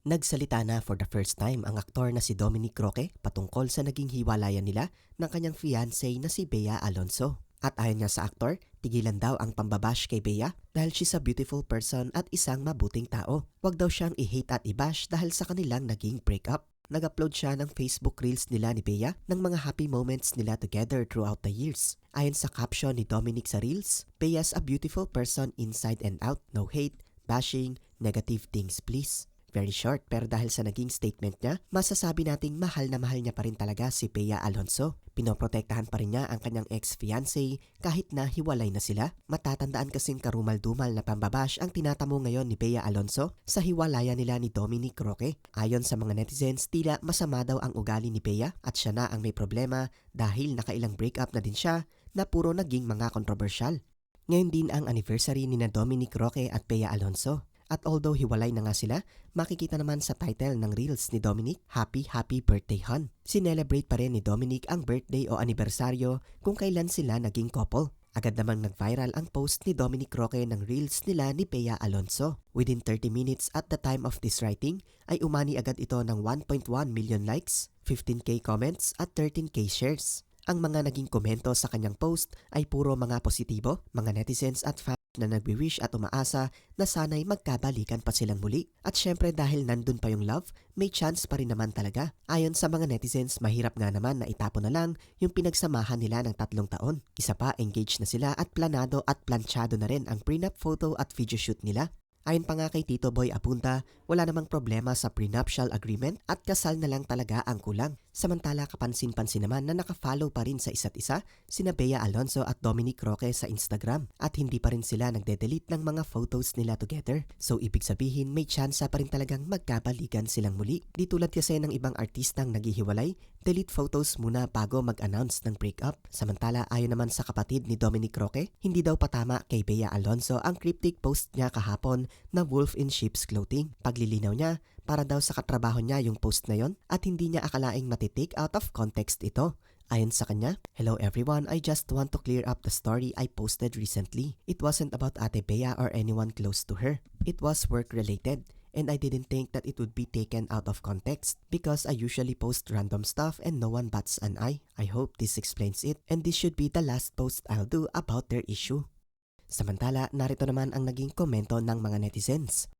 Nagsalita na for the first time ang aktor na si Dominic Roque patungkol sa naging hiwalayan nila ng kanyang fiancé na si Bea Alonso. At ayon nga sa aktor, tigilan daw ang pambabash kay Bea dahil she's a beautiful person at isang mabuting tao. Huwag daw siyang i-hate at i-bash dahil sa kanilang naging breakup. Nag-upload siya ng Facebook Reels nila ni Bea ng mga happy moments nila together throughout the years. Ayon sa caption ni Dominic sa Reels, Bea's a beautiful person inside and out. No hate, bashing, negative things please. Very short pero dahil sa naging statement niya, masasabi nating mahal na mahal niya pa rin talaga si Bea Alonso. Pinoprotektahan pa rin niya ang kanyang ex-fiancé kahit na hiwalay na sila. Matatandaan kasing karumal-dumal na pambabash ang tinatamo ngayon ni Bea Alonso sa hiwalayan nila ni Dominic Roque. Ayon sa mga netizens, tila masama daw ang ugali ni Bea at siya na ang may problema dahil nakailang breakup na din siya na puro naging mga kontrobersyal. Ngayon din ang anniversary ni na Dominic Roque at Bea Alonso. At although hiwalay na nga sila, makikita naman sa title ng Reels ni Dominic, Happy Happy Birthday Hon. Sinelebrate pa rin ni Dominic ang birthday o anibersaryo kung kailan sila naging couple. Agad namang nag-viral ang post ni Dominic Roque ng Reels nila ni Bea Alonso. Within 30 minutes at the time of this writing, ay umani agad ito ng 1.1 million likes, 15k comments at 13k shares. Ang mga naging komento sa kanyang post ay puro mga positibo, mga netizens at fans na nagwi-wish at umaasa na sana'y magkabalikan pa silang muli. At syempre dahil nandun pa yung love, may chance pa rin naman talaga. Ayon sa mga netizens, mahirap nga naman na itapon na lang yung pinagsamahan nila ng tatlong taon. Isa pa, engaged na sila at planado at planchado na rin ang prenup photo at video shoot nila. Ayon pa nga kay Tito Boy Apunta, wala namang problema sa prenuptial agreement at kasal na lang talaga ang kulang. Samantala kapansin-pansin naman na nakafollow pa rin sa isa't isa sina Bea Alonso at Dominic Roque sa Instagram at hindi pa rin sila nagde-delete ng mga photos nila together. So ibig sabihin may tsansa pa rin talagang magkabalikan silang muli. Di tulad kasi ng ibang artistang naghihiwalay, delete photos muna bago mag-announce ng breakup. Samantala ayon naman sa kapatid ni Dominic Roque, hindi daw patama kay Bea Alonso ang cryptic post niya kahapon na wolf in sheep's clothing. Paglilinaw niya, para daw sa katrabaho niya yung post na yon at hindi niya akalaing matitake out of context ito. Ayon sa kanya, Hello everyone, I just want to clear up the story I posted recently. It wasn't about Ate Bea or anyone close to her. It was work related. And I didn't think that it would be taken out of context because I usually post random stuff and no one bats an eye. I hope this explains it and this should be the last post I'll do about their issue. Samantala, narito naman ang naging komento ng mga netizens.